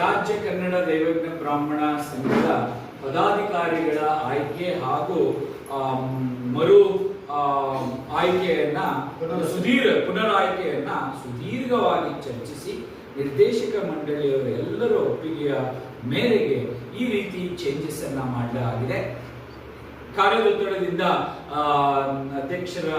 ರಾಜ್ಯ ಕನ್ನಡ ದೈವಜ್ಞ ಬ್ರಾಹ್ಮಣ ಸಂಘದ ಪದಾಧಿಕಾರಿಗಳ ಆಯ್ಕೆ ಹಾಗೂ ಮರು ಆಯ್ಕೆಯನ್ನ, ಸುದೀರ್ ಪುನರ್ ಆಯ್ಕೆಯನ್ನ ಸುದೀರ್ಘವಾಗಿ ಚರ್ಚಿಸಿ ನಿರ್ದೇಶಕ ಮಂಡಳಿಯವರ ಎಲ್ಲರ ಒಪ್ಪಿಗೆಯ ಮೇರೆಗೆ ಈ ರೀತಿ ಚೇಂಜಸ್ ಅನ್ನ ಮಾಡಲಾಗಿದೆ. ಕಾರ್ಯದೊತ್ತಡದಿಂದ ಅಧ್ಯಕ್ಷರ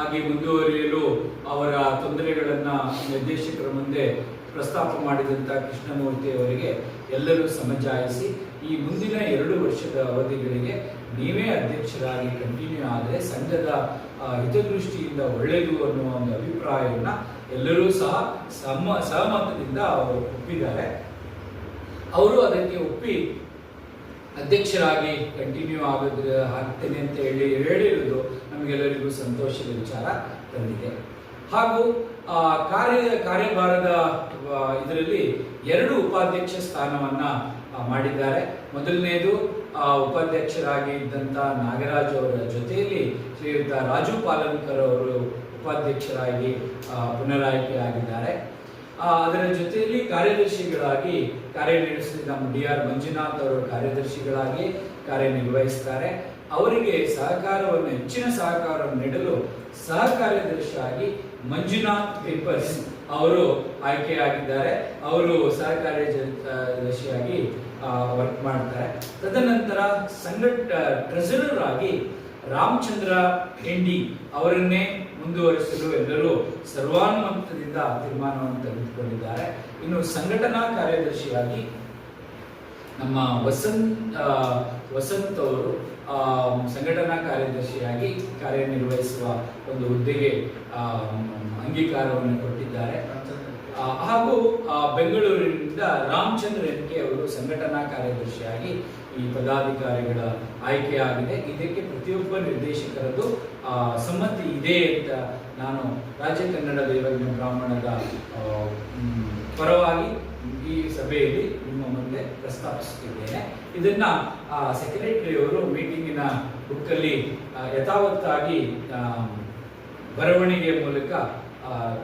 ಆಗಿ ಮುಂದುವರಿಯಲು ಅವರ ತೊಂದರೆಗಳನ್ನು ನಿರ್ದೇಶಕರ ಮುಂದೆ ಪ್ರಸ್ತಾಪ ಮಾಡಿದಂಥ ಕೃಷ್ಣಮೂರ್ತಿ ಅವರಿಗೆ ಎಲ್ಲರೂ ಸಮಜಾಯಿಸಿ, ಈ ಮುಂದಿನ ಎರಡು ವರ್ಷದ ಅವಧಿಗಳಿಗೆ ನೀವೇ ಅಧ್ಯಕ್ಷರಾಗಿ ಕಂಟಿನ್ಯೂ ಆದರೆ ಸಂಘದ ಹಿತದೃಷ್ಟಿಯಿಂದ ಒಳ್ಳೆಯದು ಅನ್ನುವ ಒಂದು ಅಭಿಪ್ರಾಯವನ್ನು ಎಲ್ಲರೂ ಸಹ ಸಮ, ಸಹಮತದಿಂದ ಅವರು ಒಪ್ಪಿದ್ದಾರೆ. ಅವರು ಅದಕ್ಕೆ ಒಪ್ಪಿ ಅಧ್ಯಕ್ಷರಾಗಿ ಕಂಟಿನ್ಯೂ ಆಗೋದ್ರ ಆಗ್ತೇನೆ ಅಂತ ಹೇಳಿ ಹೇಳಿರುವುದು ನಮಗೆಲ್ಲರಿಗೂ ಸಂತೋಷದ ವಿಚಾರ ತಂದಿದೆ ಹಾಗೂ ಕಾರ್ಯ, ಕಾರ್ಯಭಾರದ ಇದರಲ್ಲಿ ಎರಡು ಉಪಾಧ್ಯಕ್ಷ ಸ್ಥಾನವನ್ನ ಮಾಡಿದ್ದಾರೆ. ಮೊದಲನೇದು ಉಪಾಧ್ಯಕ್ಷರಾಗಿ ಇದ್ದಂಥ ನಾಗರಾಜ್ ಅವರ ಜೊತೆಯಲ್ಲಿ ಶ್ರೀಯುತ ರಾಜು ಪಾಲನ್ಕರ್ ಅವರು ಉಪಾಧ್ಯಕ್ಷರಾಗಿ ಪುನರಾಯ್ಕೆ ಆಗಿದ್ದಾರೆ. ಅದರ ಜೊತೆಯಲ್ಲಿ ಕಾರ್ಯದರ್ಶಿಗಳಾಗಿ ಕಾರ್ಯನಿರ್ವಹಿಸಿದ ನಮ್ಮ ಡಿ ಆರ್ ಮಂಜುನಾಥ್ ಅವರು ಕಾರ್ಯದರ್ಶಿಗಳಾಗಿ ಕಾರ್ಯನಿರ್ವಹಿಸ್ತಾರೆ. ಅವರಿಗೆ ಸಹಕಾರವನ್ನು, ಹೆಚ್ಚಿನ ಸಹಕಾರವನ್ನು ನೀಡಲು ಸಹ ಕಾರ್ಯದರ್ಶಿಯಾಗಿ ಮಂಜುನಾಥ್ ಪೇಪರ್ಸ್ ಅವರು ಆಯ್ಕೆಯಾಗಿದ್ದಾರೆ. ಅವರು ಸಹ ಕಾರ್ಯದರ್ಶಿಯಾಗಿ ವರ್ಕ್ ಮಾಡ್ತಾರೆ. ತದನಂತರ ಸಂಘಟ ಟ್ರೆಸರರ್ ಆಗಿ ರಾಮಚಂದ್ರ ಹೆಂಡಿ ಅವರನ್ನೇ ಮುಂದುವರಿಸಲು ಎಲ್ಲರೂ ಸರ್ವಾನುಮತದಿಂದ ತೀರ್ಮಾನವನ್ನು ತೆಗೆದುಕೊಂಡಿದ್ದಾರೆ. ಇನ್ನು ಸಂಘಟನಾ ಕಾರ್ಯದರ್ಶಿಯಾಗಿ ನಮ್ಮ ವಸಂತ್ ವಸಂತ್ ಅವರು ಸಂಘಟನಾ ಕಾರ್ಯದರ್ಶಿಯಾಗಿ ಕಾರ್ಯನಿರ್ವಹಿಸುವ ಒಂದು ಹುದ್ದೆಗೆ ಅಂಗೀಕಾರವನ್ನು ಕೊಟ್ಟಿದ್ದಾರೆ. ಹಾಗೂ ಬೆಂಗಳೂರಿನಿಂದ ರಾಮಚಂದ್ರ ಎನ್ ಕೆ ಅವರು ಸಂಘಟನಾ ಕಾರ್ಯದರ್ಶಿಯಾಗಿ ಈ ಪದಾಧಿಕಾರಿಗಳ ಆಯ್ಕೆಯಾಗಿದೆ ಇದಕ್ಕೆ ಪ್ರತಿಯೊಬ್ಬ ನಿರ್ದೇಶಕರದ್ದು ಸಮ್ಮತಿ ಇದೆ ಅಂತ ನಾನು ರಾಜ್ಯ ಕನ್ನಡ ದೇವಜ್ಞ ಬ್ರಾಹ್ಮಣದ ಪರವಾಗಿ ಈ ಸಭೆಯಲ್ಲಿ ನಿಮ್ಮ ಮುಂದೆ ಪ್ರಸ್ತಾಪಿಸುತ್ತಿದ್ದೇನೆ ಇದನ್ನ ಸೆಕ್ರೆಟರಿ ಅವರು ಮೀಟಿಂಗಿನ ಬುಕ್ಕಲ್ಲಿ ಯಥಾವತ್ತಾಗಿ ಬರವಣಿಗೆ ಮೂಲಕ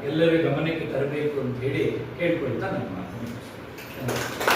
ಎಲ್ಲರ ಗಮನಕ್ಕೆ ತರಬೇಕು ಅಂತ ಹೇಳಿ ಕೇಳ್ಕೊಳ್ತಾ ನನ್ನ ಮಾತು.